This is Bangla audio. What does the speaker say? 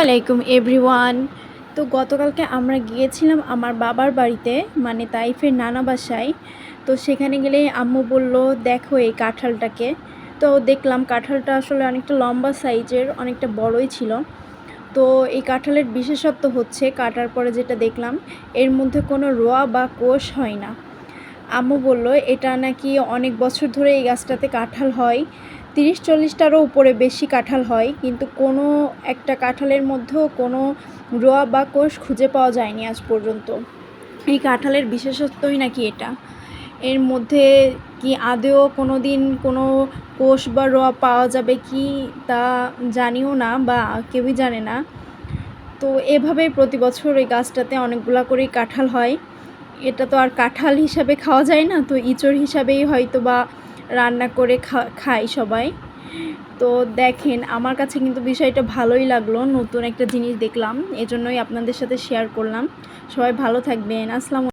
আলাইকুম, এভরিওয়ান। তো গতকালকে আমরা গিয়েছিলাম আমার বাবার বাড়িতে মানে তাইফের নানা বাসায়। তো সেখানে গেলে আম্মু বলল, দেখো এই কাঁঠালটাকে। তো দেখলাম কাঁঠালটা আসলে অনেকটা লম্বা সাইজের, অনেকটা বড়ই ছিল। তো এই কাঁঠালের বিশেষত্ব হচ্ছে, কাটার পরে যেটা দেখলাম, এর মধ্যে কোনো রোয়া বা কোষ হয় না। আম্মু বলল, এটা নাকি অনেক বছর ধরে এই গাছটাতে কাঁঠাল হয়। তিরিশ চল্লিশটারও উপরে বেশি কাঁঠাল হয়, কিন্তু কোনো একটা কাঁঠালের মধ্যেও কোনো রোয়া বা কোষ খুঁজে পাওয়া যায়নি আজ পর্যন্ত। এই কাঁঠালের বিশেষত্বই নাকি এটা? এর মধ্যে কি আদেও কোনো দিন কোনো কোষ বা রোয়া পাওয়া যাবে কি তা জানিও না বা কেউই জানে না। তো এভাবে প্রতি বছর এই গাছটাতে অনেকগুলা করেই কাঁঠাল হয়। এটা তো আর কাঁঠাল হিসাবে খাওয়া যায় না, তো ইঁচড় হিসাবেই হয়তো বা রান্না করে খাই সবাই। তো দেখেন, আমার কাছে কিন্তু বিষয়টা ভালোই লাগল, নতুন একটা জিনিস দেখলাম, এজন্যই আপনাদের সাথে শেয়ার করলাম। সবাই ভালো থাকবেন, আসসালাম